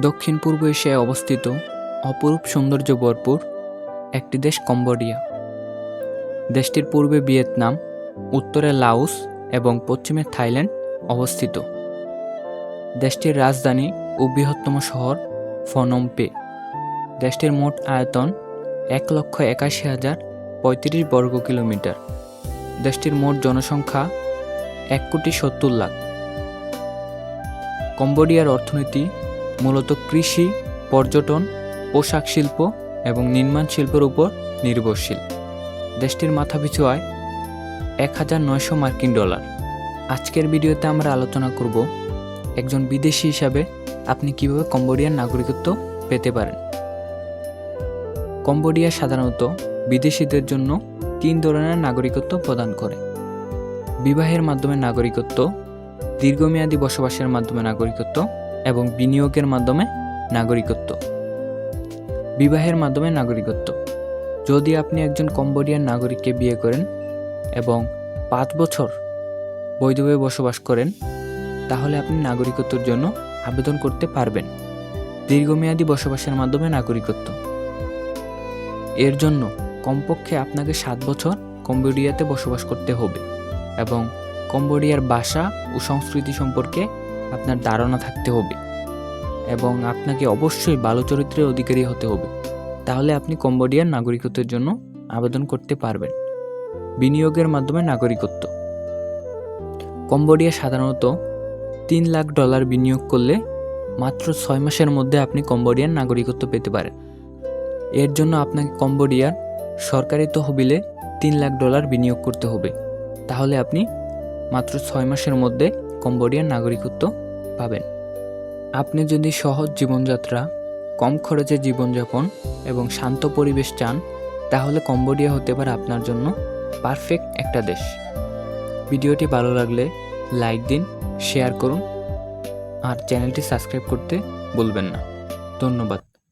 দক্ষিণ পূর্ব এশিয়ায় অবস্থিত অপরূপ সৌন্দর্য ভরপুর একটি দেশ কম্বোডিয়া। দেশটির পূর্বে ভিয়েতনাম, উত্তরে লাওস এবং পশ্চিমে থাইল্যান্ড অবস্থিত। দেশটির রাজধানী ও বৃহত্তম শহর ফনমপে দেশটির মোট আয়তন এক লক্ষ একাশি হাজার পঁয়ত্রিশ বর্গ কিলোমিটার। দেশটির মোট জনসংখ্যা এক কোটি সত্তর লাখ। কম্বোডিয়ার অর্থনীতি মূলত কৃষি, পর্যটন, পোশাক শিল্প এবং নির্মাণ শিল্পের উপর নির্ভরশীল। দেশটির মাথাপিছু আয় এক হাজার নয়শো মার্কিন ডলার। আজকের ভিডিওতে আমরা আলোচনা করব একজন বিদেশি হিসাবে আপনি কীভাবে কম্বোডিয়ার নাগরিকত্ব পেতে পারেন। কম্বোডিয়া সাধারণত বিদেশিদের জন্য তিন ধরনের নাগরিকত্ব প্রদান করে। বিবাহের মাধ্যমে নাগরিকত্ব, দীর্ঘমেয়াদী বসবাসের মাধ্যমে নাগরিকত্ব এবং বিনিয়োগের মাধ্যমে নাগরিকত্ব। বিবাহের মাধ্যমে নাগরিকত্ব। যদি আপনি একজন কম্বোডিয়ান নাগরিককে বিয়ে করেন এবং পাঁচ বছর বৈধভাবে বসবাস করেন, তাহলে আপনি নাগরিকত্বর জন্য আবেদন করতে পারবেন। দীর্ঘমেয়াদী বসবাসের মাধ্যমে নাগরিকত্ব। এর জন্য কমপক্ষে আপনাকে সাত বছর কম্বোডিয়াতে বসবাস করতে হবে এবং কম্বোডিয়ার ভাষা ও সংস্কৃতি সম্পর্কে আপনার ধারণা থাকতে হবে এবং আপনাকে অবশ্যই ভালো চরিত্রের অধিকারী হতে হবে। তাহলে আপনি কম্বোডিয়ার নাগরিকত্বের জন্য আবেদন করতে পারবেন। বিনিয়োগের মাধ্যমে নাগরিকত্ব। কম্বোডিয়া সাধারণত তিন লাখ ডলার বিনিয়োগ করলে মাত্র ছয় মাসের মধ্যে আপনি কম্বোডিয়ার নাগরিকত্ব পেতে পারেন। এর জন্য আপনাকে কম্বোডিয়ার সরকারি তহবিলে তিন লাখ ডলার বিনিয়োগ করতে হবে। তাহলে আপনি মাত্র ছয় মাসের মধ্যে কম্বোডিয়ার নাগরিকত্ব পাবেন। আপনি যদি সহজ জীবনযাত্রা, কম খরচে জীবনযাপন এবং শান্ত পরিবেশ চান, তাহলে কম্বোডিয়া হতে পারে আপনার জন্য পারফেক্ট একটা দেশ। ভিডিওটি ভালো লাগলে লাইক দিন, শেয়ার করুন, আর চ্যানেলটি সাবস্ক্রাইব করতে বলবেন না। ধন্যবাদ।